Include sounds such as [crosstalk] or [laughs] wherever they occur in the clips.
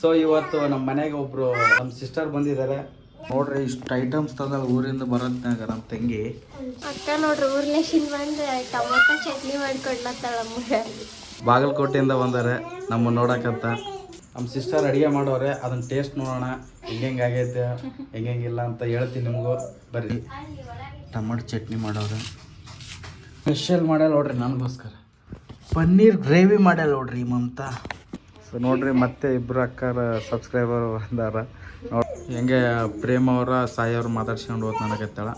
So ಇವತ್ತು ನಮ್ಮ ಮನೆಗೆ ಒಬ್ರು ನಮ್ಮ ಸಿಸ್ಟರ್ ಬಂದಿದ್ದಾರೆ. ನೋಡ್ರಿ ಇಷ್ಟು ಐಟಮ್ಸ್ ತಂದ ಊರಿಂದ ಬರೋದ್ನಾಗ ನಮ್ಮ ತಂಗಿ. ಅಕ್ಕ ನೋಡ್ರಿ ಊರ್ಲೇಶಿನ್ ಬಂದು ಟೊಮೊಟೊ ಚಟ್ನಿ ಮಾಡ್ಕೊಡ್ಲತ್ತಾಳ ಬಾಗಲಕೋಟೆಯಿಂದ ಬಂದಾರೆ ನಮ್ಮ ನೋಡಕಂತ ನಮ್ಮ ಸಿಸ್ಟರ್ ಅಡುಗೆ ಮಾಡೋರೆ ಅದನ್ನ ಟೇಸ್ಟ್ ನೋಡೋಣ ಹೆಂಗೆ ಆಗೈತೆ ಹೆಂಗಿಲ್ಲ ಅಂತ ಹೇಳ್ತೀನಿ ನಿಮಗೂ. ಬರ್ರಿ. ಟೊಮೊಟೊ ಚಟ್ನಿ ಮಾಡೋರೆ. ಸ್ಪೆಷಲ್ ಮಾಡ್ಯಾರ ನೋಡ್ರಿ ನನಗೋಸ್ಕರ. ಪನ್ನೀರ್ ಗ್ರೇವಿ ಮಾಡ್ಯಾರ ನೋಡ್ರಿ ಮಮತಾ ಸೊ ನೋಡ್ರಿ ಮತ್ತೆ ಇಬ್ರು ಅಕ್ಕಾರ ಸಬ್ಸ್ಕ್ರೈಬರ್ ಬಂದಾರ. ನೋಡಿ ಹೆಂಗೆ ಪ್ರೇಮ ಅವರ ಸಾಯಿ ಅವ್ರು ಮಾತಾಡ್ಸ್ಕೊಂಡು ಹೋದ್ ನನಗತ್ತಾಳ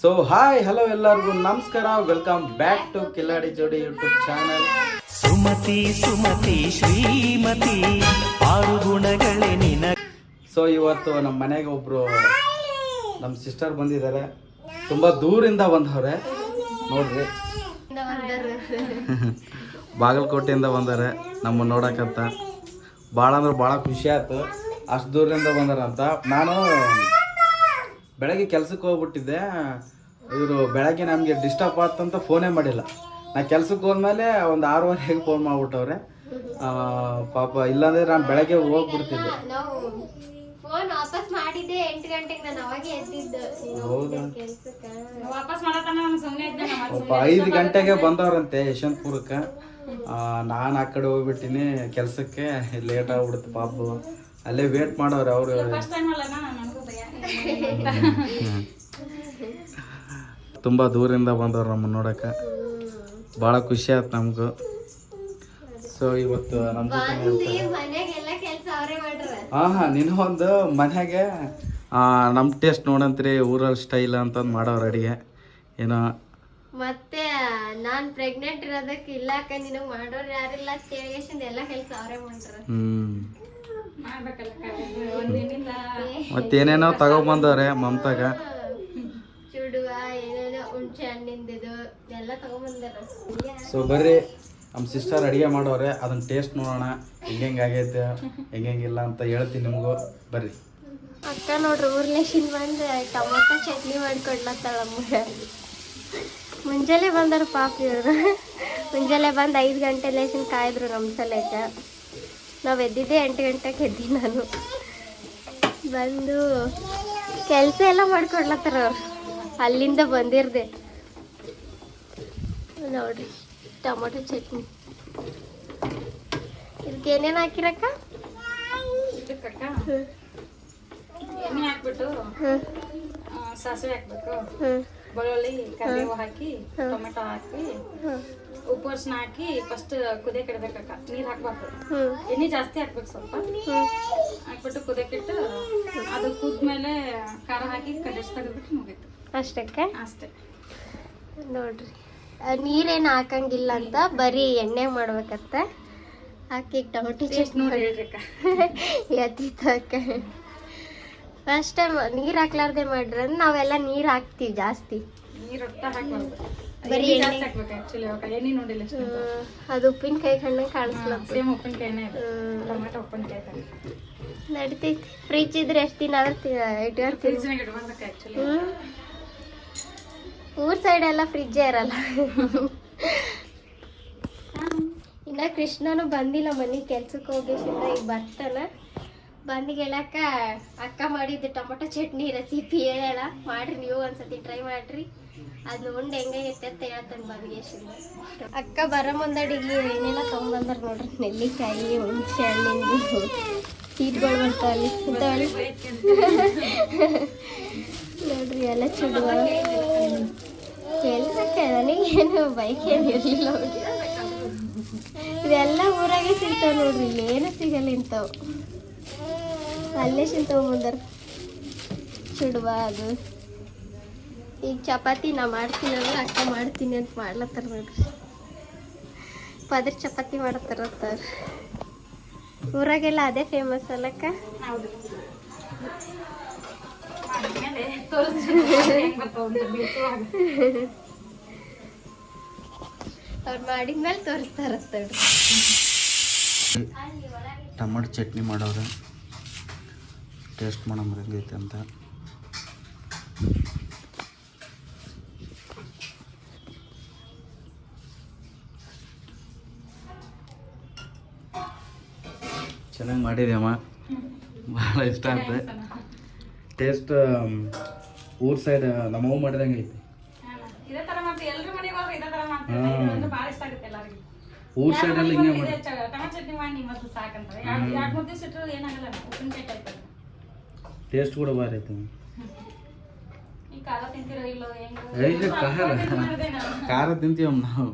ಸೊ ಹಾಯ್ ಹಲೋ ಎಲ್ಲರಿಗೂ. ನಮಸ್ಕಾರ. Welcome back to Kiladi Jodi YouTube channel Sumathi ಸುಮತಿ ಶ್ರೀಮತಿ ಆರು ಗುಣಗಳೇ ನಿನ ಸೊ ಇವತ್ತು ನಮ್ಮ ಮನೆಗೆ ಒಬ್ರು ನಮ್ಮ ಸಿಸ್ಟರ್ ಬಂದಿದ್ದಾರೆ. ತುಂಬಾ ದೂರಿಂದ ಬಂದವ್ರೆ. ನೋಡ್ರಿ. ಬಾಗಲಕೋಟೆಯಿಂದ ಬಂದಾರೆ ನಮ್ಮ ನೋಡಕ್ಕಂತ ಭಾಳ ಅಂದ್ರೆ ಭಾಳ ಖುಷಿ ಆಯ್ತು. ಅಷ್ಟು ದೂರದಿಂದ ಬಂದಾರಂತ ನಾನು ಬೆಳಗ್ಗೆ ಕೆಲ್ಸಕ್ಕೆ ಹೋಗ್ಬಿಟ್ಟಿದ್ದೆ. ಇವರು ಬೆಳಗ್ಗೆ ನಮಗೆ ಡಿಸ್ಟರ್ಬ್ ಆಯ್ತಂತ ಫೋನೇ ಮಾಡಿಲ್ಲ. ನಾ ಕೆಲ್ಸಕ್ಕೆ ಹೋದ್ಮೇಲೆ ಒಂದು ಹೇಗೆ ಫೋನ್ ಮಾಡ್ಬಿಟ್ಟವ್ರೆ. ಆ, ಪಾಪ ಇಲ್ಲಾಂದ್ರೆ ನಾನು ಬೆಳಗ್ಗೆ ಹೋಗ್ಬಿಡ್ತಿದ್ದೆ. ಫೋನ್ ವಾಪಸ್ ಮಾಡಿದ್ದೆ ಎಂಟು ಗಂಟೆಗೆ. ನಾನು ಅವಾಗೆ ಎದ್ದಿದ್ದು. ನೀನು ಹೌದಾ? ಕೆಲ್ಸಕ್ಕ. ಒಬ್ಬ ಐದು ಗಂಟೆಗೆ ಬಂದವ್ರಂತೆ ಯಶವಂತಪುರಕ್ಕೆ. ನಾನು ಆ ಕಡೆ ಹೋಗ್ಬಿಟ್ಟಿನಿ ಕೆಲಸಕ್ಕೆ ಲೇಟ್ ಆಗ್ಬಿಡುತ್ತೆ ಪಾಪು. ಅಲ್ಲೇ ವೇಟ್ ಮಾಡೋರು ಅವರು. ತುಂಬ ದೂರಿಂದ ಬಂದವ್ರು ನಮ್ಮ ನೋಡಕ್ಕೆ. ಭಾಳ ಖುಷಿ ಆಯ್ತು ನಮಗೂ. ಸೊ ಇವತ್ತು ನಮ್ಮ ಹಾಂ ಹಾಂ ನಿನ್ನ ಒಂದು ಮನೆಗೆ ನಮ್ಮ ಟೇಸ್ಟ್ ನೋಡಂತ್ರಿ ಊರಲ್ಲಿ ಸ್ಟೈಲ್ ಅಂತಂದು ಮಾಡೋರು ಅಡಿಗೆ. ಏನೋ ಮತ್ತೆ ನಾನ್ ಪ್ರೆಗ್ನೆಂಟ್ ಇರೋದಕ್ಕೆ ಅಕ್ಕ ನಿನಗ್ ಮಾಡೋರ್ ಯಾರಿಲ್ಲ ಕೇಳಿಗೆಸಿಂದ ಎಲ್ಲ ಕೆಲ್ಸ ಅವರೇ ಮಾಡ್ತಾರ. ಮತ್ತೇನೇನೋ ತಗೊಬಂದವ್ರೆ ಮಮತಾಗ. ಚುಡುವ ಏನೇನೋ ಹುಣ್ಸೆ ಹಣ್ಣಿಂದಿದು ಎಲ್ಲ ತಗೊಂಬಂದಾರ ಸೊ ಬರ್ರಿ ನಮ್ಮ ಸಿಸ್ಟರ್ ಅಡುಗೆ ಮಾಡೋರೆ ಅದನ್ನ ಟೇಸ್ಟ್ ನೋಡೋಣ ಹೆಂಗೆ ಆಗೈತೆ ಹೆಂಗೆಂಗಿಲ್ಲ ಅಂತ ಹೇಳ್ತೀನಿ ನಿಮಗೂ. ಬರ್ರಿ. ಅಕ್ಕ ನೋಡ್ರಿ ಊರ್ಲೇಶಿನ್ ಬಂದು ಟೊಮೊಟೊ ಚಟ್ನಿ ಮಾಡ್ಕೊಡ್ಲತ್ತಾಳ ನಮ್ಗೆ ಮುಂಜಾನೆ ಬಂದರು ಪಾಪ ಇವರು. ಮುಂಜಾನೆ ಬಂದು ಐದು ಗಂಟೆ ಲೇಸಿನ ಕಾಯಿದ್ರು ನಮ್ಮ ಸಲೇಕ ನಾವು ಎದ್ದಿದ್ದೆ ಎಂಟು ಗಂಟೆಗೆ ಎದ್ದಿ ನಾನು. ಬಂದು ಕೆಲಸ ಎಲ್ಲ ಮಾಡ್ಕೊಡ್ಲತ್ತಾರ ಅವ್ರು. ಅಲ್ಲಿಂದ ಬಂದಿರ್ದೆ. ನೋಡ್ರಿ ಟೊಮೊಟೊ ಚಟ್ನಿ. ಇದಕ್ಕೆ ಏನೇನು ಹಾಕಿರಕ್ಕ? ಹ್ಞೂ ಹಾಕ್ಬಿಟ್ಟು ಸಾಸಿವೆ ಹಾಕ್ಬೇಕು ಹ್ಞೂ ಬೆಳ್ಳುಳ್ಳಿ ಕರಿಬೇವು ಹಾಕಿ ಟೊಮೆಟೊ ಹಾಕಿ ಉಪ್ಪು ಅರ್ಶಿನ ಹಾಕಿ ಫಸ್ಟ್ ಕುದಿಯಕ್ಕೆ ಇಡ್ಬೇಕಕ್ಕ ನೀರು ಹಾಕ್ಬಾರ್ದು. ಎಣ್ಣೆ ಜಾಸ್ತಿ ಹಾಕ್ಬೇಕು ಸ್ವಲ್ಪ. ಹಾಕ್ಬಿಟ್ಟು ಕುದಿಯಕ್ಕಿಟ್ಟು ಅದು ಕುದ್ಮೇಲೆ ಖಾರ ಹಾಕಿ ಕಡಿಸಿ ತೆಗೆದ್ಬಿಟ್ಟು ಮುಗೀತು. ಅಷ್ಟಕ್ಕೆ? ಅಷ್ಟೇ. ನೋಡ್ರಿ. ನೀರೇನು ಹಾಕಂಗಿಲ್ಲ ಅಂತ ಬರೀ ಎಣ್ಣೆ ಮಾಡ್ಬೇಕತ್ತ. ಹಾಕಿ ಟೊಮೆಟೊ ಚಟ್ನಿ ಎತ್ತಿತ್ತಕ್ಕ. ಫಸ್ಟ್ ಟೈಮ್ ನೀರ್ ಹಾಕ್ಲಾರ್ದೆ ಮಾಡ್ರ ನಾವೆಲ್ಲ ನೀರು ಹಾಕ್ತೀವಿ ಜಾಸ್ತಿ. ನೀರ್ ಒಟ್ಟ ಹಾಕ್ಬಾರ್ದು. ಬರೀ ಎಣ್ಣೆ ಎಣ್ಣೆ. ಜಾಸ್ತಿ ಹಾಕ್ಬೇಕು ಆಕ್ಚುಲಿ ಅವಾಗ ಎಣ್ಣೆ ನೋಡಿಲ್ಲ ಎಷ್ಟು ಅಂತ. ಹ್ಮ್, ಅದು ಉಪ್ಪಿನಕಾಯಿ ಕಣ್ಣಂಗೆ ಕಾಣಿಸ್ಲತ್ತ ಸೇಮ್ ಉಪ್ಪಿನಕಾಯಿನೇ ಇದೆ ಟೊಮೆಟೊ ಉಪ್ಪಿನಕಾಯಿ ತರ ನಡಿತೈತಿ. ಫ್ರಿಜ್ ಇದ್ರೆ ಎಷ್ಟು ದಿನ ಆದ್ರೆ ಇಟ್ಕೊಳ್ತೀವಿ ಫ್ರಿಜ್ನಾಗ ಇಡ್ಬಾರ್ದಕ್ಕ ಆಕ್ಚುಲಿ ಹ್ಮ್. ಊರ್ ಸೈಡ್ ಎಲ್ಲ ಫ್ರಿಜ್ಜೇ ಇರಲ್ಲ. ಇನ್ನ ಕೃಷ್ಣನು ಬಂದಿಲ್ಲ ಮನೆ ಕೆಲ್ಸಕ್ಕೆ ಹೋಗಿಸಿಂದ ಈಗ ಬರ್ತಾನ. ಬಂದು ಹೇಳಕ್ಕ ಅಕ್ಕ ಮಾಡಿದ್ದು ಟೊಮೊಟೊ ಚಟ್ನಿ ರೆಸಿಪಿ ಹೇಳ ಮಾಡ್ರಿ ನೀವು ಒಂದ್ಸತಿ ಟ್ರೈ ಮಾಡ್ರಿ. ಅದ್ ನೋಡ್ ಹೆಂಗೈತೆ ಅಂತ ಹೇಳ್ತಾನೆ ಬಂದ್ಗೇಶಿಂದ ಅಕ್ಕ ಬರೋ ಮುಂದಡಿಗೆ ಏನೆಲ್ಲ ತಗೊಂಡ್ಬಂದ್ರ ನೋಡ್ರಿ. ನೆಲ್ಲಿಕಾಯಿ, ಹುಣಸೆ ಹಣ್ಣಿಂದು ಸೀಟ್ಗಳು ಬರ್ತಾವಲ್ಲಿ ನೋಡ್ರಿ ಎಲ್ಲ ಚುಡುವ ಕೆಲ್ಸಕ್ಕೆ ನನಗೇನು ಬೈಕ್ ಏನು ಇರಲಿಲ್ಲ ಇದೆಲ್ಲ ಊರಾಗೆ ಸಿಗ್ತಾವೆ ನೋಡ್ರಿ. ಇಲ್ಲೇನು ಸಿಗಲ್ಲ ಇಂಥವು. ಅಲ್ಲೇ ಸಿಗ್ತಾವ ಚುಡುವ ಅದು. ಈಗ ಚಪಾತಿ ನಾ ಮಾಡ್ತೀನಿ ಅಂದ್ರೆ ಅಕ್ಕ ಮಾಡ್ತೀನಿ ಅಂತ ಮಾಡ್ಲತ್ತಾರ ನೋಡ್ರಿ. ಪದ್ರ ಚಪಾತಿ ಮಾಡತ್ತಾರ ಊರಾಗೆಲ್ಲ ಅದೇ ಫೇಮಸ್ ಅಲ್ಲಕ್ಕ? ಅವ್ರು ಮಾಡಿದ್ಮೇಲೆ ತೋರಿಸ್ತಾರ ಟೊಮಟೊ ಚಟ್ನಿ ಮಾಡೋರು ಟೇಸ್ಟ್ ಮಾಡೋ ಹೆಂಗೈತೆ ಅಂತ. ಚೆನ್ನಾಗಿ ಮಾಡಿದೆ ಮಾಡಿದ್ಯಮ್ಮ ಭಾಳ ಇಷ್ಟ ಆಯ್ತು ಟೇಸ್ಟ್ ಊರ್ ಸೈಡ್ ನಮ್ಮವು ಮಾಡಿದಂಗೆ ಐತಿ. ಊರ್ ಸೈಡಲ್ಲಿ ಹಿಂಗೆ ಮಾಡಿ ಟೇಸ್ಟ್ ಕೂಡ ಭಾರಿ ಐತೆ. ಈ ಖಾರ ಐದು ತಿಂತೀವಮ್ಮ ನಾವು.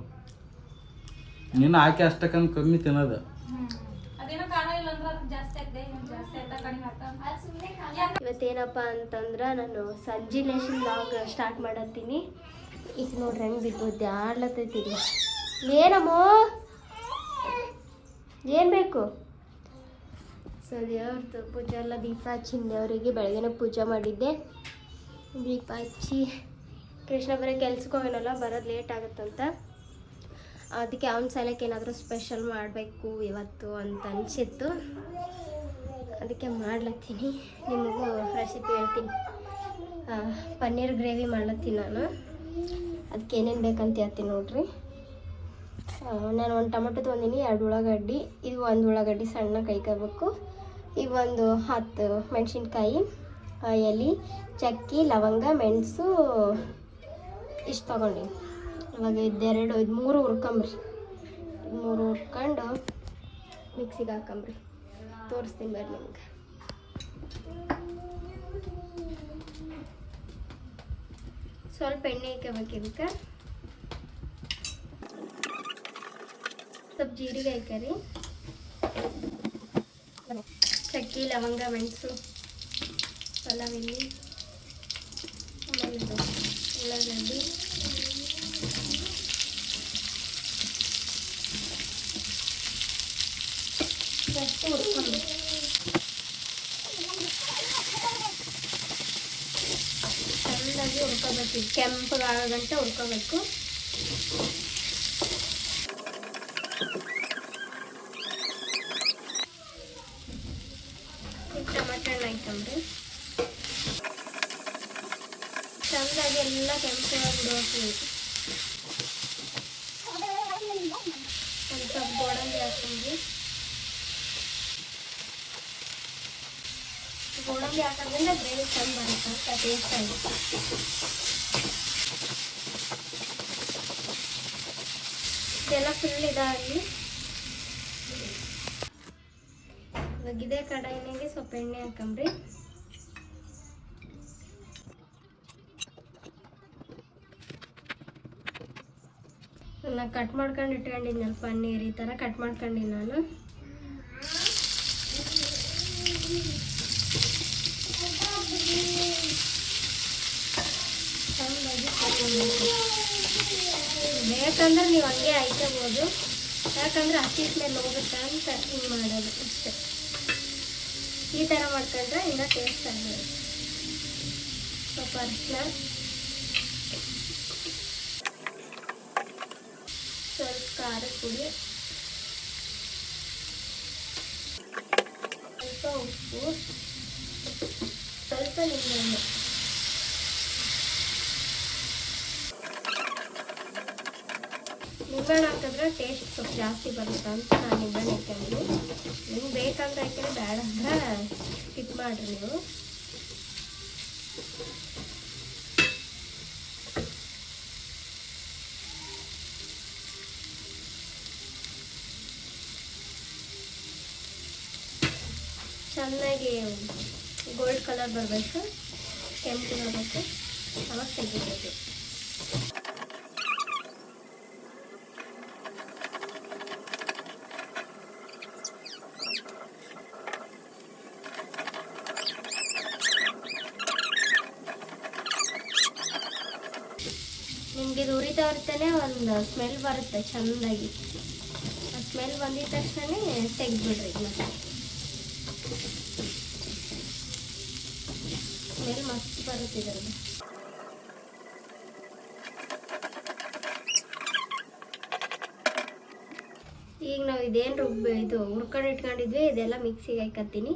ನಿನ್ನ ಹಾಕಿ ಅಷ್ಟಕ್ಕಂದು ಕಮ್ಮಿ ತಿನ್ನೋದು. ಇವತ್ತೇನಪ್ಪ ಅಂತಂದ್ರೆ ನಾನು ಸಂಜೆ ನೇಷನ್ ಬ್ಲಾಗ್ ಸ್ಟಾರ್ಟ್ ಮಾಡತ್ತೀನಿ. ಈಗ ನೋಡ್ರಿ ಹೆಂಗೆ ಬಿದ್ದು ಆಡ್ಲತ್ತೈತಿ ಏನಮ್ಮೋ? ಏನು ಬೇಕು? ಸೊ ದೇವ್ರದ್ದು ಪೂಜೆ ಎಲ್ಲ ದೀಪ ಹಚ್ಚಿ ದೇವರಿಗೆ ಬೆಳಗ್ಗೆನೇ ಪೂಜೆ ಮಾಡಿದ್ದೆ. ದೀಪ ಹಚ್ಚಿ ಕೃಷ್ಣ ಬರೋ ಕೆಲ್ಸಕ್ಕೆ ಹೋಗೋನಲ್ಲ ಬರೋದು ಲೇಟ್ ಆಗುತ್ತಂತ. ಅದಕ್ಕೆ ಅವನ ಸಲಕ್ಕೆ ಏನಾದರೂ ಸ್ಪೆಷಲ್ ಮಾಡಬೇಕು ಇವತ್ತು ಅಂತ ಅನಿಸಿತ್ತು. ಅದಕ್ಕೆ ಮಾಡ್ಲತ್ತೀನಿ. ನಿಮಗೂ ರೆಸಿಪಿ ಹೇಳ್ತೀನಿ. ಪನ್ನೀರ್ ಗ್ರೇವಿ ಮಾಡ್ಲತ್ತೀನಿ ನಾನು. ಅದಕ್ಕೆ ಏನೇನು ಬೇಕಂತ ಹೇಳ್ತೀನಿ ನೋಡ್ರಿ. ನಾನು ಒಂದು ಟೊಮೆಟೊ ತೊಗೊಂಡಿನಿ, ಎರಡು ಉಳ್ಳಾಗಡ್ಡಿ, ಇದು ಒಂದು ಉಳ್ಳಾಗಡ್ಡಿ ಸಣ್ಣ ಕೈಕೋಬೇಕು ಈಗ ಒಂದು ಹತ್ತು ಮೆಣಸಿನ್ಕಾಯಿ ಎಲೆ, ಚಕ್ಕಿ, ಲವಂಗ, ಮೆಣಸು ಇಷ್ಟು ತೊಗೊಂಡಿನಿ ಇವಾಗ ಇದೆರಡು, ಇದು ಮೂರು ಹುರ್ಕೊಂಬ್ರಿ. ಮೂರು ಹುರ್ಕೊಂಡು ಮಿಕ್ಸಿಗೆ ಹಾಕೊಂಬ್ರಿ. ತೋರಿಸ್ತೀನಿ ಬರ್ರಿ ನಿಮ್ಗೆ. ಸ್ವಲ್ಪ ಎಣ್ಣೆ ಹಾಕಬೇಕು ಇದಕ್ಕೆ. ಸ್ವಲ್ಪ ಜೀರಿಗೆ ಹಾಕರಿ ಚಕ್ಕಿ ಲವಂಗ ಮೆಣಸು ಪಲಾವಿಲ್ಲಿ ಆಮೇಲೆ ಇದು ಉಳ್ಳಾಗಡ್ಡಿ ಜಾಸ್ತಿ ಹುರ್ಕೊಂಡು ಚೆನ್ನಾಗಿ ಹುರ್ಕೋಬೇಕು ಕೆಂಪಗಾಗೋ ಗಂಟೆ ಹುರ್ಕೋಬೇಕು ಈಗ ಟಮಾಟೆ ಹಣ್ಣು ಹಾಕೊಂಡ್ರಿ ಚೆನ್ನಾಗಿ ಎಲ್ಲ ಕೆಂಪಗಾಗಿ ಬಿಡಬೇಕು ಒಂದು ಸ್ವಲ್ಪ ಗೋಡಂಬಿ ಹಾಕೊಂಡ್ರಿ ಗೋಡಂಬಿ ಹಾಕೋದ್ರಿಂದ ಗ್ರೇವಿ ಚೆಂದ ಬರುತ್ತೆ ಟೇಸ್ಟ್ ಆಗುತ್ತೆ ಇದೆಲ್ಲ ಫುಲ್ ಇದಾಗಲಿ ಇವಾಗ ಕಡಾಯಿನಾಗೆ ಸ್ವಲ್ಪ ಎಣ್ಣೆ ಹಾಕೊಂಬ್ರಿ. ನಾನು ಕಟ್ ಮಾಡ್ಕೊಂಡು ಇಟ್ಕೊಂಡಿದ್ನಲ್ಲ ಪನ್ನೀರ್ ಈ ಥರ ಕಟ್ ಮಾಡ್ಕೊಂಡಿನಿ ನಾನು ಚೆನ್ನಾಗಿ ತಗೊಂಡ್ಬೇಕು. ಬೇಕಂದ್ರೆ ನೀವು ಹಂಗೆ ಹಾಯ್ಕೋಬೋದು ಯಾಕಂದ್ರೆ ಹಸಿ ಮೇಲೆ ಹೋಗುತ್ತೆ ಅಂತ ಹಿಂಗೆ ಮಾಡೋದು ಅಷ್ಟೇ. ಈ ಥರ ಮಾಡ್ಕೊಂಡ್ರೆ ಇನ್ನ ಟೇಸ್ಟ್ ಚೆನ್ನಾಗಿ ಸ್ವಲ್ಪ ಅರಿಶಿನ ಸ್ವಲ್ಪ ಖಾರದ ಪುಡಿ ಸ್ವಲ್ಪ ಉಪ್ಪು ಸ್ವಲ್ಪ ನಿಂಬೆಹಣ್ಣು ನಿಂಬೆಹಣ್ಣು ಹಾಕಿದ್ರೆ ಟೇಸ್ಟ್ ಸ್ವಲ್ಪ ಜಾಸ್ತಿ ಬರುತ್ತೆ ಅಂತ ನಾನು ನಿಂಬೆಹಣ್ಣು ಹಾಕ್ಕೊಂಡ್ರು ನಿಮ್ಗೆ ಬೇಕಂದ್ರೆ ಹಾಕಿದ್ರೆ ಬೇಡ ಅಂದ್ರೆ ಸ್ಕಿಪ್ ಮಾಡಿರಿ ನೀವು ಚೆನ್ನಾಗಿ ಗೋಲ್ಡ್ ಕಲರ್ ಬರಬೇಕು. ಕೆಂಪು ಬರಬೇಕು. ಅವಾಗ ತೆಗಿಬೇಕು ನಿಮಗೆ ಇದು ಉರಿತಾ ಇರ್ತಾನೆ ಒಂದು ಸ್ಮೆಲ್ ಬರುತ್ತೆ ಚೆಂದಾಗಿ. ಆ ಸ್ಮೆಲ್ ಬಂದಿದ ತಕ್ಷಣ ತೆಗೆದ್ಬಿಡ್ರಿ ಮತ್ತೆ. ಸ್ಮೆಲ್ ಮಸ್ತ್ ಬರುತ್ತೆ ಈಗ ನಾವು ಇದೇನು ರುಬ್ಬ, ಇದು ಹುರ್ಕೊಂಡು ಇಟ್ಕೊಂಡಿದ್ವಿ, ಇದೆಲ್ಲ ಮಿಕ್ಸಿಗೆ ಹಾಕತ್ತೀನಿ.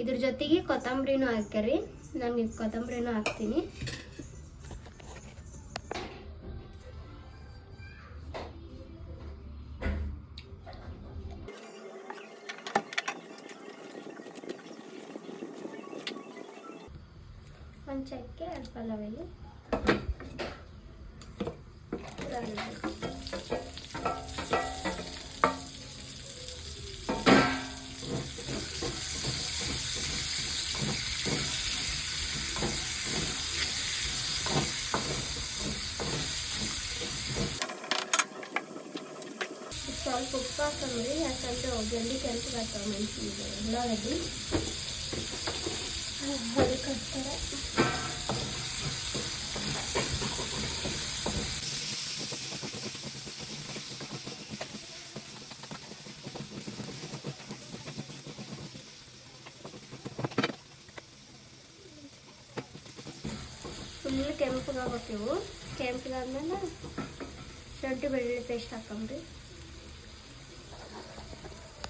ಇದ್ರ ಜೊತೆಗೆ ಕೊತ್ತಂಬರಿನೂ ಹಾಕ್ಯಾರಿ ನಾನು ಕೊತ್ತಂಬರಿನೂ ಹಾಕ್ತೀನಿ. ಯಾಕಂದ್ರೆ ಜಲ್ದಿ ಕೆಲ್ಸ ಬರ್ತಾವೆ ಮೆಣಸಿನ ಉಳ್ಳಾಗಡ್ಡಿ ಹೊರಕಟ್ತಾರೆ ಫುಲ್ ಕೆಂಪಗಾಗ್ಬೇಕು ಇವು ಕೆಂಪಗಾದ್ಮೇಲೆ ಶುಂಠಿ ಬೆಳ್ಳುಳ್ಳಿ ಪೇಸ್ಟ್ ಹಾಕೊಂಡ್ರಿ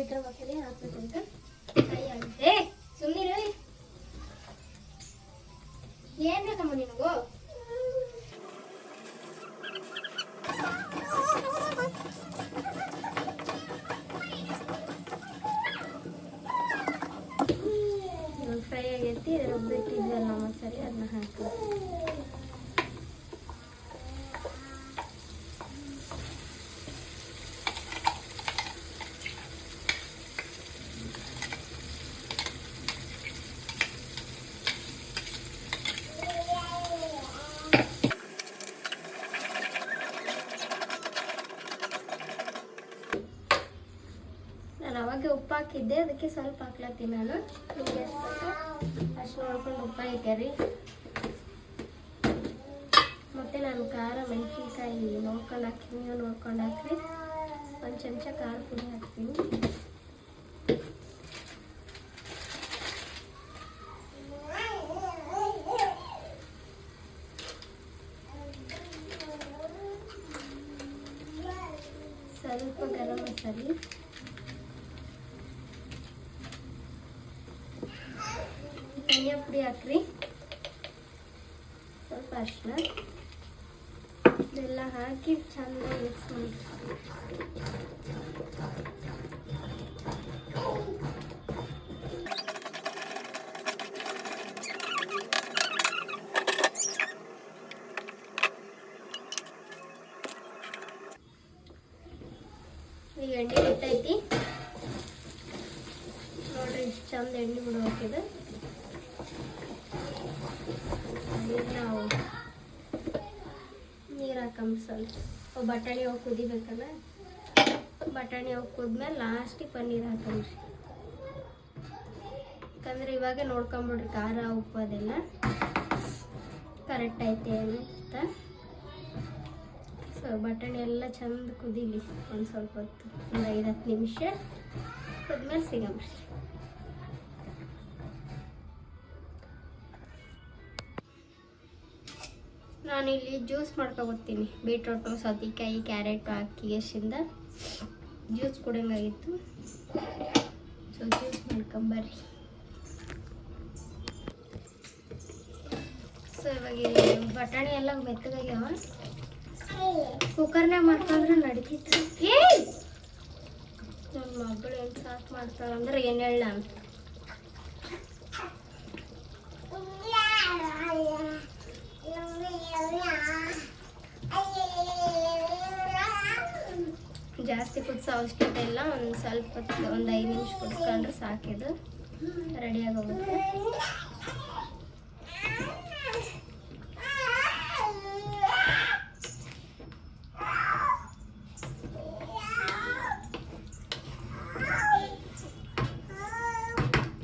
पवित्र वगैरह यहाँ पे बनकर ಅವಾಗ ಉಪ್ಪು ಹಾಕಿದ್ದೆ, ಅದಕ್ಕೆ ಸ್ವಲ್ಪ ಹಾಕ್ಲತ್ತೀನಿ ನಾನು. ನಿಮಗೆ ಅಷ್ಟು ನೋಡ್ಕೊಂಡು ಉಪ್ಪು ಹಾಕ್ಯಾರಿ ಮತ್ತು ನಾನು ಖಾರ ಮೆಣಸಿನ್ಕಾಯಿ ನೋಡ್ಕೊಂಡು ಹಾಕ್ತೀನಿ ನೋಡ್ಕೊಂಡು ಹಾಕ್ರಿ. ಒಂದು ಚಮಚ ಖಾರ ಪುಡಿ ಹಾಕ್ತೀನಿ ಸ್ವಲ್ಪ ಗರಂ ಮಸಾಲೆ ಧನಿಯಾ ಪುಡಿ ಹಾಕ್ರಿ ಸ್ವಲ್ಪ ಅರಿಶಿನ ಇದೆಲ್ಲ ಹಾಕಿ ಚಂದ ಮಿಕ್ಸ್ ಮಾಡಿ ಬಟಾಣಿ ಅವು ಕುದಿಬೇಕಲ್ಲ? ಬಟಾಣಿ ಅವು ಕುದ್ಮೇಲೆ ಲಾಸ್ಟಿಗೆ ಪನ್ನೀರ್ ಹಾಕಂಬ್ರಿ ಯಾಕಂದ್ರೆ ಇವಾಗ ನೋಡ್ಕೊಂಬಿಡ್ರಿ ಖಾರ, ಉಪ್ಪು ಅದೆಲ್ಲ. ಕರೆಕ್ಟ್ ಐತೆ ಅಂತ. ಸೊ ಬಟಾಣಿ ಎಲ್ಲ ಚಂದ ಕುದೀಲಿ ಒಂದು ಸ್ವಲ್ಪ ಹೊತ್ತು, ಒಂದು ಐದು ಹತ್ತು ನಿಮಿಷ. ಕುದ್ಮೇಲೆ ಸಿಗಂಬ್ರಿ ನಾನಿಲ್ಲಿ ಜ್ಯೂಸ್ ಮಾಡ್ಕೊಬರ್ತೀನಿ. ಬೀಟ್ರೋಟು, ಸೌತೆಕಾಯಿ, ಕ್ಯಾರೆಟು ಹಾಕಿ ಎಷ್ಟಿಂದ ಜ್ಯೂಸ್ ಕುಡಿಯಂಗಾಗಿತ್ತು. ಸೊ ಜ್ಯೂಸ್ ಮಾಡ್ಕೊಂಬರ್ರಿ. ಸೊ ಇವಾಗ ಬಟಾಣಿ ಎಲ್ಲ ಮೆತ್ತಗಾಗ್ಯಾವ. ಕುಕ್ಕರ್ನಾಗ ಮಾಡ್ಕೊಂಡ್ರೆ ನಡೀತಿತ್ತು ನನ್ನ ಮಗಳು ಏನು ಸಾಕು ಮಾಡ್ತಾಳಂದ್ರೆ ಏನು ಹೇಳ ಜಾಸ್ತಿ ಕುದಿಸೋ ಅವಶ್ಯಕತೆ ಇಲ್ಲ. ಒಂದು ಸ್ವಲ್ಪ ಒಂದು ಐದು ನಿಮಿಷ ಕುದಿಸ್ಕೊಂಡ್ರೆ ಸಾಕಿದು ರೆಡಿಯಾಗಿ ಹೋಗುತ್ತೆ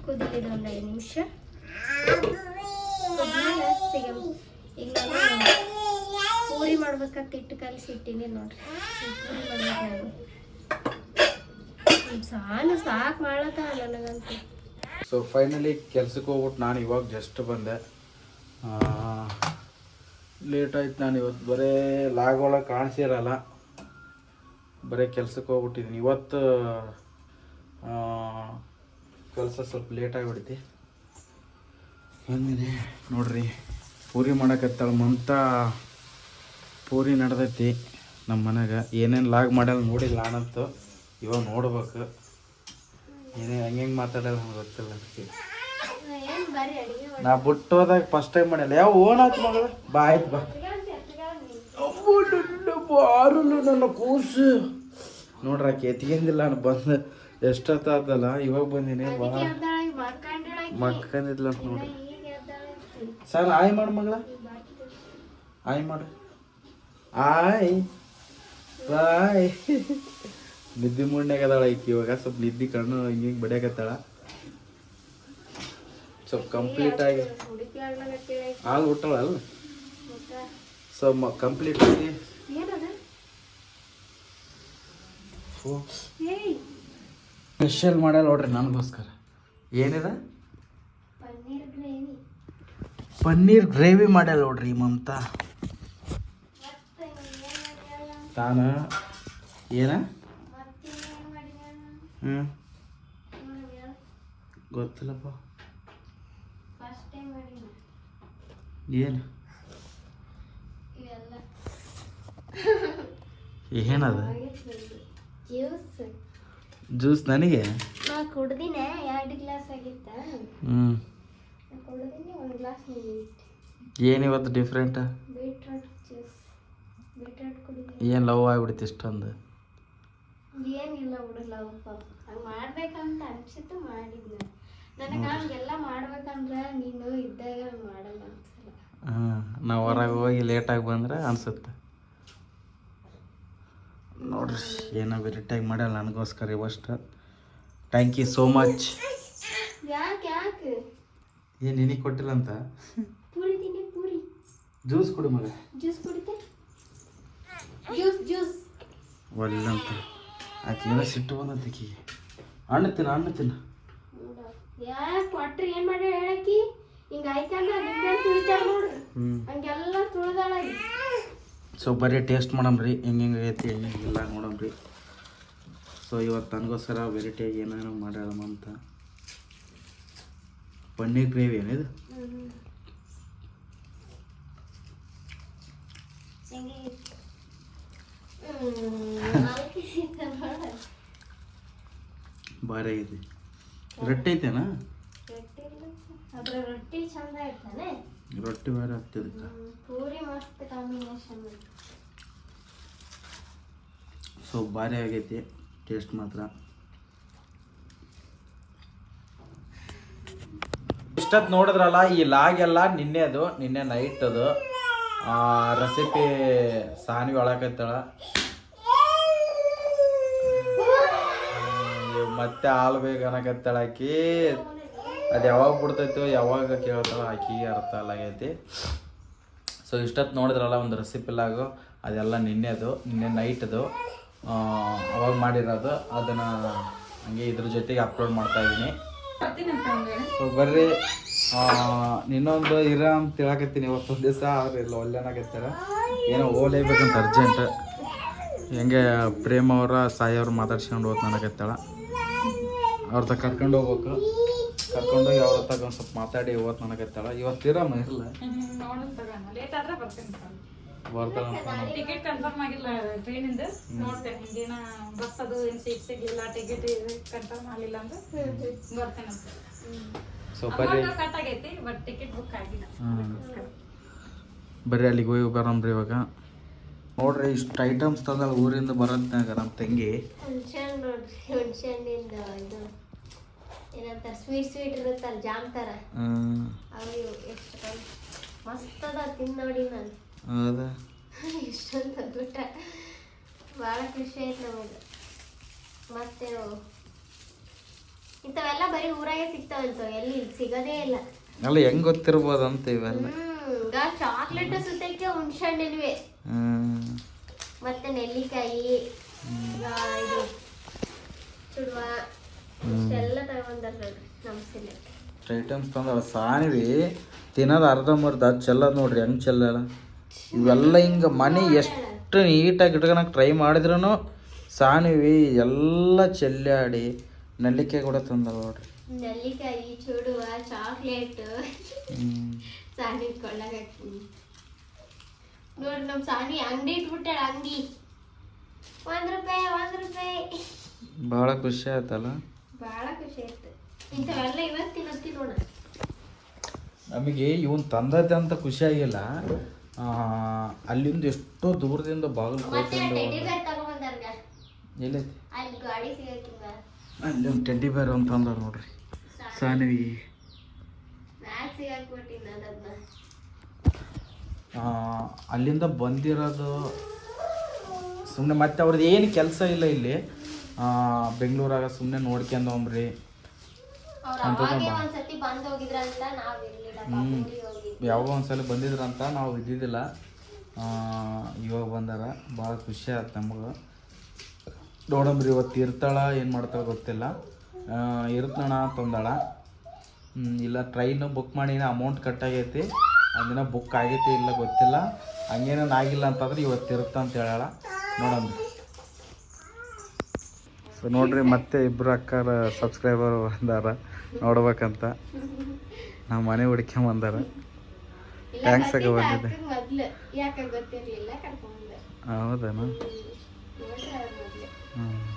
ಕುದಿಲಿದೆ ಒಂದು ಐದು ನಿಮಿಷ ಕುದ್ಮೇಲೆ ಸಿಗಮ್ ಈಗ ನಾನು ಪೂರಿ ಮಾಡೋ ಮಾಡ್ಬೇಕಂತ ಇಟ್ಟು ಕಲಿಸಿ ಇಟ್ಟಿನಿ ನೋಡ್ರಿ. ಸಾಲು ಸಾಕು ಮಾಡ್ಲತ್ತ ನನಗಂತೂ. ಸೊ ಫೈನಲಿ ಕೆಲ್ಸಕ್ಕೆ ಹೋಗ್ಬಿಟ್ಟು ನಾನು ಇವಾಗ ಜಸ್ಟ್ ಬಂದೆ. ಲೇಟ್ ಆಯ್ತು ನಾನು ಇವತ್ತು ಬರೇ ಲಾಗ್ ಒಳಗೆ ಕಾಣಿಸಿರಲ್ಲ ಬರೀ ಕೆಲ್ಸಕ್ಕೆ ಹೋಗ್ಬಿಟ್ಟಿದ್ದೀನಿ ಇವತ್ತು ಕೆಲಸ ಸ್ವಲ್ಪ ಲೇಟ್ ಆಗಿಬಿಡ್ತಿ. ಬಂದಿದೆ ನೋಡ್ರಿ, ಪೂರಿ ಮಾಡೋಕತ್ತಾಳ ಮಂತ. ಪೂರಿ ನಡೆದೈತಿ. ನಮ್ಮ ಮನೆಯಾಗ ಏನೇನು ಲಾಗ್ ಮಾಡಲ್ಲ ನೋಡಿಲ್ಲ ನಾನಂತೂ. ಇವಾಗ ನೋಡ್ಬೇಕು. ಏನೇ ಹೆಂಗೆ ಹೆಂಗೆ ಮಾತಾಡೋದು ನಂಗೆ ಗೊತ್ತಿಲ್ಲ ಅದಕ್ಕೆ ನಾ ಬಿಟ್ಟು ಹೋದಾಗ ಫಸ್ಟ್ ಟೈಮ್ ಮಾಡಿಲ್ಲ ಯಾವ ಓನ್ ಆಯ್ತು ಮಗಳ? ಬಾ ಆಯ್ತು ಬಾ. ನನ್ನ ಕೂಸು. ನೋಡ್ರ ಆಕೆ ಎತ್ಕೊಂಡಿಲ್ಲ ನಾನು ಬಂದು. ಎಷ್ಟೊತ್ತಾದಲ್ಲ ಇವಾಗ ಬಂದೀನಿ ಬಾ. ಮಕ್ಕಂದಿದ್ಲ ಅಂತ ನೋಡ್ರಿ. ಸರ್ ಆಯ್ ಮಾಡು ಮಗಳ. ಆಯ್ ಮಾಡು. ಆಯ್ ಬಾಯ್ ನಿದ್ದೆ ಅದಾಳ ಐಕಿ ಇವಾಗ ಸ್ವಲ್ಪ ನಿದ್ದೆ ಕಣ್ಣು ಹಿಂಗೆ ಹಿಂಗೆ ಬಡಿಯಾಕತ್ತಾಳ. ಸ್ವಲ್ಪ ಕಂಪ್ಲೀಟ್ ಆಗಿ ಹಾಲು ಹುಟ್ಟಳಲ್ಲ ಸೊ ಮ ಕಂಪ್ಲೀಟ್ ಆಗಿ ಸ್ಪೆಷಲ್ ಮಾಡ್ಯಾಳ ನೋಡ್ರಿ ನನಗೋಸ್ಕರ. ಏನಿದೆ? ಪನ್ನೀರ್ ಗ್ರೇವಿ. ಪನ್ನೀರ್ ಗ್ರೇವಿ ಮಾಡ್ಯಾಳ ನೋಡ್ರಿ ಮಮತಾ. ತಾನ ಏನ? ಹ್ಞೂ ಗೊತ್ತಿಲ್ಲಪ್ಪ. ಏನು? ಏನದ? ಜ್ಯೂಸ್ ನನಗೆ? ಕುಡ್ದಿನ ಎರಡು ಗ್ಲಾಸ್ ಆಗಿತ್ತ? ಹ್ಞೂ ಕುಡ್ದಿನಿ ಒಂದು ಗ್ಲಾಸ್ ಏನಿವತ್ತು ಡಿಫ್ರೆಂಟ್ ಬೀಟ್ರೂಟ್ ಜ್ಯೂಸ್ ಏನು ಲವ್ ಆಗ್ಬಿಡ್ತು ಇಷ್ಟೊಂದು? ಏನಿಲ್ಲ ಬಿಡಲ್ಲ ಲವ್ ಹಂಗೆ ಮಾಡ್ಬೇಕಂತ ಅನ್ಸಿತ್ತು ಮಾಡಿದ್ನ. ನನಗೆ ಹಂಗೆಲ್ಲ ಮಾಡ್ಬೇಕಂದ್ರೆ ನೀನು ಇದ್ದಾಗ ಮಾಡಲ್ಲ ಅನ್ಸಲ್ಲ. ಹಾಂ ನಾವು ಹೊರಗೆ ಹೋಗಿ ಲೇಟಾಗಿ ಬಂದ್ರೆ ಅನ್ಸುತ್ತೆ. ನೋಡ್ರಿ ಏನೋ ವೆರೈಟಿಯಾಗಿ ಮಾಡ್ಯಾಳ ನನಗೋಸ್ಕರ ಇವಷ್ಟು. ಥ್ಯಾಂಕ್ ಯು ಸೋ ಮಚ್ ಯಾಕೆ ಯಾಕೆ? ಏನು ನಿನಗೆ ಕೊಟ್ಟಿಲ್ಲ ಅಂತ? ಪೂರಿ ತಿನ್ನಿ ಪೂರಿ. ಜ್ಯೂಸ್ ಕೊಡು ಮಗ. ಜ್ಯೂಸ್ ಕುಡಿತೆ? ಒಳ್ಳಂತ ಆಕೆ ಏನೋ ಸಿಟ್ಟು ಬಂದೈತಿ ಆಕಿಗೆ ಹಣ್ಣು ತಿನ್ನ ಹಣ್ಣು ತಿನ್ನ. ಕೊಟ್ರಿ ಏನ್ ಮಾಡಿ ಹೇಳಕ್ಕಿ ಹಿಂಗ ಹಂಗೆಲ್ಲ ತುಳಿದಾಳ ಸೊ ಬರೀ ಟೇಸ್ಟ್ ಮಾಡಮ್ರಿ ಹೆಂಗೆ ಹೆಂಗೆ ಆಗೈತಿ ಹೆಂಗೆ ಹೆಂಗಿಲ್ಲ ನೋಡಮ್ರಿ ಸೊ ಇವತ್ತು ನನಗೋಸ್ಕರ ವೆರೈಟಿಯಾಗಿ ಏನೇನೋ ಮಾಡ್ಯಾಳಮ್ಮ ಅಂತ. ಪನ್ನೀರ್ ಗ್ರೇವಿ ಏನಿದು [laughs] ಭಾರಿ ಐತಿ ರೊಟ್ಟಿ ಐತೇನಾ? ರೊಟ್ಟಿ ಚಂದ ಇರ್ತಾನೆ ರೊಟ್ಟಿ ಬೇರೆ ಆಗ್ತದಕ್ಕೆ ಪೂರಿ ಮಸ್ತ್ ಕಾಂಬಿನೇಷನ್ ಸೊ ಭಾರಿ ಆಗೈತಿ ಟೇಸ್ಟ್ ಮಾತ್ರ. ಇಷ್ಟೊತ್ತು ನೋಡಿದ್ರಲ್ಲ, ಈ ಲಾಗೆಲ್ಲ ನಿನ್ನೆ ಅದು, ನಿನ್ನೆ ನೈಟ್ ಅದು. ರೆಸಿಪಿ ಸಾನಿ ಒಳಕತ್ತಾಳ ಮತ್ತೆ ಹಾಲು ಬೇಕು ಅನ್ನಕತ್ತಾಳ ಆಕಿ. ಅದು ಯಾವಾಗ ಬಿಡ್ತೈತೋ ಯಾವಾಗ ಕೇಳ್ತಾಳ ಆಕಿಗೆ ಅರ್ಥ ಆಗೈತಿ. ಸೊ ಇಷ್ಟೊತ್ತು ನೋಡಿದ್ರಲ್ಲ ಒಂದು ರೆಸಿಪಿ ಲಾಗು ಅದೆಲ್ಲ ನಿನ್ನೆದು ನಿನ್ನೆ ನೈಟದು ಅವಾಗ ಮಾಡಿರೋದು. ಅದನ್ನು ಹಂಗೆ ಇದ್ರ ಜೊತೆಗೆ ಅಪ್ಲೋಡ್ ಮಾಡ್ತಾ ಇದ್ದೀನಿ ಸೊ ಬರ್ರಿ. ಇನ್ನೊಂದು ಇರ ಅಂತ ಹೇಳಕತ್ತೀನಿ ಇವತ್ತೊಂದು ದಿವಸ ಅವ್ರು ಇಲ್ಲ ಒಳ್ಳೆನಾಗತ್ತಾರ ಏನೋ ಓಲೇಬೇಕಂತ ಅರ್ಜೆಂಟ್ ಹೆಂಗೆ ಪ್ರೇಮ ಅವರ ಸಾಯಿ ಅವ್ರು ಮಾತಾಡ್ಸ್ಕೊಂಡು ಹೋಗ್ ನನಗತ್ತಾಳ ಅವ್ರ ತಗ ಕರ್ಕೊಂಡು ಹೋಗ್ಬೇಕು. ಕರ್ಕೊಂಡೋಗಿ ಅವ್ರ ತಗ ಒಂದು ಸ್ವಲ್ಪ ಮಾತಾಡಿ ಹೋದ್ ನನಗತ್ತಾಳ ಇವತ್ತು ಇರಮ್ಮ ಇರಲ್ಲ ಆದ್ರೆ ಬರ್ತೀನಿ ಸೊ ಬರ್ರಿ ಕಟ್ ಆಗೈತಿ ಬಟ್ ಟಿಕೆಟ್ ಬುಕ್ ಆಗಿಲ್ಲ. ಹ್ಮ್. ಬರ್ರಿ ಅಲ್ಲಿಗೆ ಹೋಗಿ ಬರೋಣ್ರಿ ಇವಾಗ. ನೋಡ್ರಿ ಇಷ್ಟು ಐಟಮ್ಸ್ ತಂದಾಗ ಊರಿಂದ ಬರೋದ್ನಾಗ ನಮ್ಮ ತಂಗಿ. ಏನಂತಾರ ಸ್ವೀಟ್ ಸ್ವೀಟ್ ಇರುತ್ತಲ್ಲ ಜಾಮ್ ಥರ ಅವು ಎಷ್ಟು ಮಸ್ತ್ ಅದ ತಿಂದು ನೋಡಿ ನಾನು. ಹೌದಾ? ಇಷ್ಟೊಂದು ಊಟ ಭಾಳ ಖುಷಿ ಆಯ್ತು ನಮಗೆ ಮತ್ತೆ ಇಂಥವೆಲ್ಲ ಬರೀ ಊರಾಗೆ ಸಿಗ್ತಾವಂತ ಎಲ್ಲಿ ಇಲ್ಲಿ ಸಿಗೋದೇ ಇಲ್ಲ. ಅಲ್ಲ ಹೆಂಗ್ ಗೊತ್ತಿರ್ಬೋದಂತ ಇವೆಲ್ಲ. ಹ್ಮ್ ಚಾಕ್ಲೇಟ್ ಸುತ್ತಕ್ಕೆ ಹುಣ್ಸಣ್ಣಿನ್ವಿ ಹ್ಮ್. ಮತ್ತೆ ನೆಲ್ಲಿಕಾಯಿ ಆ, ಇದು ಚುಡುವ ಇಷ್ಟೆಲ್ಲ ತಗೊಂಡಾರ ನೋಡ್ರಿ ನಮ್ ಸಿಲೆಕ್ಕೆ ಐಟಮ್ಸ್ ತಂದಳ. ಸಾನಿವಿ ತಿನ್ನೋದು ಅರ್ಧಂಬರ್ಧ ಚೆಲ್ಲದ ನೋಡ್ರಿ ಹೆಂಗ್ ಚೆಲ್ಲಲ್ಲ ಇವೆಲ್ಲ ಹಿಂಗೆ ಮನೆ ಎಷ್ಟು ನೀಟಾಗಿ ಇಟ್ಕೊಳಕ್ ಟ್ರೈ ಮಾಡಿದ್ರು ಸಾನಿವಿ ಎಲ್ಲ ಚೆಲ್ಲಾಡಿ ನೆಲ್ಲಿಕಾಯಿ ಕೂಡ ತಂದಲ್ಲ ನೋಡ್ರಿ. ನೆಲ್ಲಿಕಾಯಿ ಚೂಡುವ ಚಾಕ್ಲೇಟ್ ಸಾಣಿ ಸಾನಿ ಕೊಳ್ಳಾಗ ನೋಡ್ರಿ ನಮ್ ಸಾನಿ ಅಂಗಡಿ ಇಟ್ಬಿಟ್ಟಾಳ ಅಂಗಡಿ. ಒಂದ್ ರೂಪಾಯಿ ಒಂದ್ ರೂಪಾಯಿ. ಬಹಳ ಖುಷಿ ಆಯ್ತಲ್ಲ? ಬಹಳ ಖುಷಿ ಆಯ್ತು. ಇಂಥವೆಲ್ಲ ಇವತ್ತು ಹೊತ್ತಿ ನೋಡ. ನಮಗೆ ಇವನ್ ತಂದದ್ದೆ ಅಂತ ಖುಷಿ ಆಗಿಲ್ಲ. ಆ, ಅಲ್ಲಿಂದ ಎಷ್ಟೋ ದೂರದಿಂದ ಬಾಗಿಲು ಎಲ್ಲೈತಿ ಅಲ್ಲಿ ಒಂದು ಟೆಡ್ಡಿ ಬೇರ್ ಅಂತ ಅಂದಾರ ನೋಡ್ರಿ. ಸಾನ್ವಿ. ಅಲ್ಲಿಂದ ಬಂದಿರೋದು ಸುಮ್ಮನೆ ಮತ್ತೆ ಅವ್ರದ್ದು ಏನು ಕೆಲಸ ಇಲ್ಲ ಇಲ್ಲಿ. ಬೆಂಗಳೂರಾಗ ಸುಮ್ಮನೆ ನೋಡ್ಕೊಂಡು ಹ್ಮ್. ಊರಿಗೆ ಹೋಗಿದ್ವಿ. ಒಂದ್ಸಲ ಬಂದಿದ್ರಂತ ನಾವು ಇದ್ದಿದ್ದಿಲ್ಲ. ಇವಾಗ ಬಂದಾರ. ಭಾಳ ಖುಷಿ ಆಯ್ತು ನಮಗೆ. ನೋಡಂಬ್ರಿ ಇವತ್ತು ಇರ್ತಾಳ ಏನು ಮಾಡ್ತಾಳ ಗೊತ್ತಿಲ್ಲ. ಇರ್ತಣ ಅಂತಂದಾಳ ಹ್ಮ್, ಇಲ್ಲ ಟ್ರೈನ್ ಬುಕ್ ಮಾಡಿ ಅಮೌಂಟ್ ಕಟ್ಟಾಗೈತಿ ಒಂದಿನ ಬುಕ್ ಆಗೈತಿ ಇಲ್ಲ ಗೊತ್ತಿಲ್ಲ. ಹಂಗೇನೇನು ಆಗಿಲ್ಲ ಅಂತಂದ್ರೆ ಇವತ್ತು ಇರುತ್ತ ಅಂತ ಹೇಳಾಳ ನೋಡಂಬ್ರಿ ಸೊ ನೋಡ್ರಿ ಮತ್ತೆ ಇಬ್ಬರು ಅಕ್ಕಾರ ಸಬ್ಸ್ಕ್ರೈಬರ್ ಬಂದಾರ. ನೋಡ್ಬೇಕಂತ. ನಮ್ಮ ಮನೆ ಹುಡುಕಿ ಬಂದಾರ. ಥ್ಯಾಂಕ್ಸ್ ಆಗ ಬಂದಿದ್ದೆ. ಅಕ್ಕಗ್ Mm.